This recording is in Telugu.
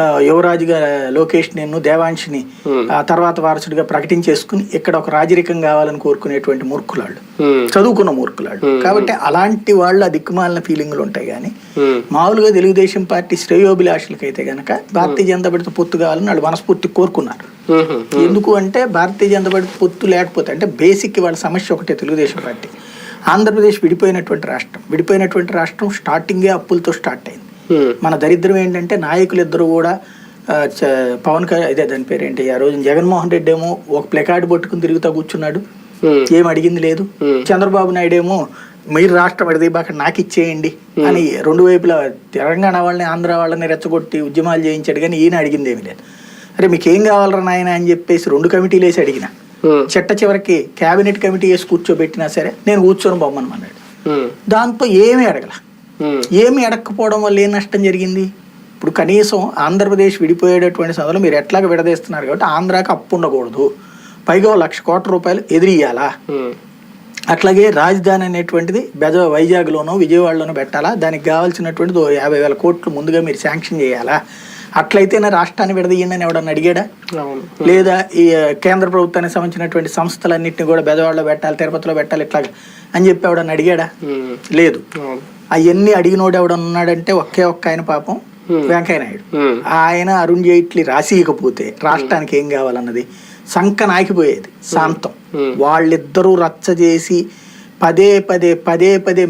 యువరాజుగా లోకేష్ నేను దేవాంశిని ఆ తర్వాత వారసుడిగా ప్రకటించేసుకుని ఇక్కడ ఒక రాజరికం కావాలని కోరుకునేటువంటి మూర్ఖులాళ్ళు. చదువుకున్న మూర్ఖులాళ్ళు. కాబట్టి అలాంటి వాళ్ళు దిక్కుమాలిన ఫీలింగ్లు ఉంటాయి కానీ మామూలుగా తెలుగుదేశం పార్టీ శ్రేయోభిలాషులకైతే గనక భారతీయ జనతా పార్టీతో పొత్తు కావాలని వాళ్ళు మనస్ఫూర్తి కోరుకున్నారు. ఎందుకు అంటే భారతీయ జనతా పార్టీ పొత్తు లేకపోతే అంటే బేసిక్ వాళ్ళ సమస్య ఒకటే తెలుగుదేశం పార్టీ. ఆంధ్రప్రదేశ్ విడిపోయినటువంటి రాష్ట్రం. విడిపోయినటువంటి రాష్ట్రం స్టార్టింగే అప్పులతో స్టార్ట్ అయింది. మన దరిద్రం ఏంటంటే నాయకులు ఇద్దరు కూడా పవన్ కళ్యాణ్ ఇదే దాని పేరు ఏంటి ఆ రోజు జగన్మోహన్ రెడ్డి ఏమో ఒక ప్లెకార్డు పట్టుకుని తిరుగుతా కూర్చున్నాడు. ఏం అడిగింది లేదు. చంద్రబాబు నాయుడు ఏమో మీరు రాష్ట్రం విడదీబాక నాకు ఇచ్చేయండి అని రెండు వైపులా తెలంగాణ వాళ్ళని ఆంధ్ర వాళ్ళని రెచ్చగొట్టి ఉద్యమాలు చేయించాడు కానీ ఈయన అడిగింది ఏమీ లేదు. అరే మీకు ఏం కావాలరా నాయన అని చెప్పేసి రెండు కమిటీలు వేసి అడిగిన. చెట్ట చివరికి కేబినెట్ కమిటీ వేసి కూర్చోబెట్టినా సరే నేను కూర్చొని బొమ్మనమన్నాడు ఉమ్, దాంతో ఏమీ అడగల. ఏమి అడగకపోవడం వల్ల ఏం నష్టం జరిగింది? ఇప్పుడు కనీసం ఆంధ్రప్రదేశ్ విడిపోయేటటువంటి సమయంలో మీరు ఎట్లాగ విడదీస్తున్నారు కాబట్టి ఆంధ్రాకి అప్పు ఉండకూడదు. పైగా లక్ష కోట్ల రూపాయలు ఎదిరియాలా ఉమ్, అట్లాగే రాజధాని అనేటువంటిది బెజ వైజాగ్లోనో విజయవాడలోనో పెట్టాలా? దానికి కావాల్సినటువంటిది యాభై వేల కోట్లు ముందుగా మీరు శాంక్షన్ చేయాలా? అట్లయితేనే రాష్ట్రాన్ని విడదీయండి అని ఎవడన్నా అడిగాడా? అవును. లేదా ఈ కేంద్ర ప్రభుత్వానికి సంబంధించినటువంటి సంస్థలన్నింటినీ కూడా బెజవాడలో పెట్టాలి తిరుపతిలో పెట్టాలి ఇట్లాగా అని చెప్పి ఎవడన్నా అడిగాడా? లేదు. అవన్నీ అడిగినోడు ఎవడన్నా ఉన్నాడంటే ఒకే ఒక్క ఆయన పాపం వెంకయ్య నాయుడు ఉమ్, ఆయన అరుణ్ జైట్లీ రాసియకపోతే రాష్ట్రానికి ఏం కావాలన్నది? సంక నాకిపోయేది శాంతం. Hmm. వాళ్ళిద్దరూ రచ్చ చేసి పదే పదే పదే పదే